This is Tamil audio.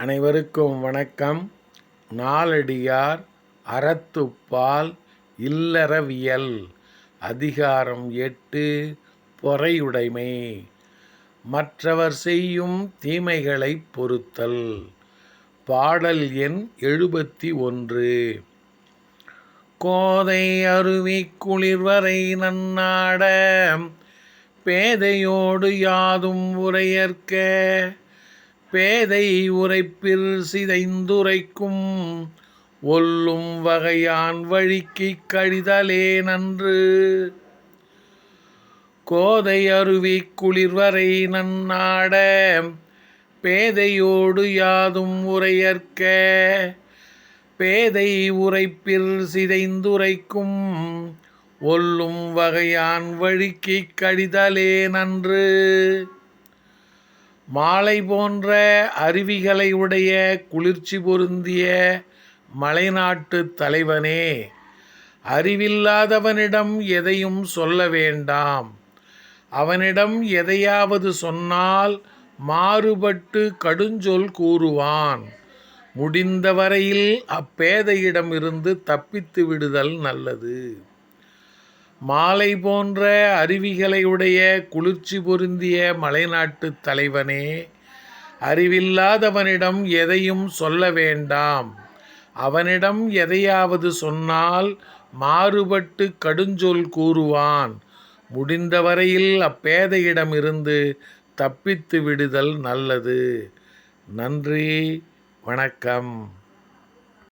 அனைவருக்கும் வணக்கம். நாலடியார் அறத்துப்பால் இல்லறவியல். அதிகாரம் எட்டு பொறையுடைமை. மற்றவர் செய்யும் தீமைகளைப் பொறுத்தல். பாடல் எண் எழுபத்தி ஒன்று. கோதை அருவி குளிர்வரை நன்னாட. பேதையோடு யாதும் உரையற்க. பேதை உரைப்பில் சிதைந்துரைக்கும் ஒல்லும் வகையான் வழிக்கிக் கழிதலே நன்று. கோதை அருவி குளிர்வரை நன்னாட பேதையோடு யாதும் உரையற்க. பேதை உரைப்பில் சிதைந்துரைக்கும் ஒல்லும் வகையான் வழிக்கிக் கழிதலே நன்று. மாலை போன்ற அருவிகளை உடைய குளிர்ச்சி பொருந்திய மலைநாட்டுத் தலைவனே அறிவில்லாதவனிடம் எதையும் சொல்ல வேண்டாம். அவனிடம் எதையாவது சொன்னால் மாறுபட்டு கடுஞ்சொல் கூறுவான். முடிந்தவரையில் அப்பேதையிடமிருந்து தப்பித்து விடுதல் நல்லது. மாலை போன்ற அருவிகளை உடைய குளிர்ச்சி பொருந்திய மலைநாட்டுத் தலைவனே அறிவில்லாதவனிடம் எதையும் சொல்ல வேண்டாம். அவனிடம் எதையாவது சொன்னால் மாறுபட்டு கடுஞ்சொல் கூறுவான். முடிந்தவரையில் அப்பேதையிடமிருந்து தப்பித்து விடுதல் நல்லது. நன்றி வணக்கம்.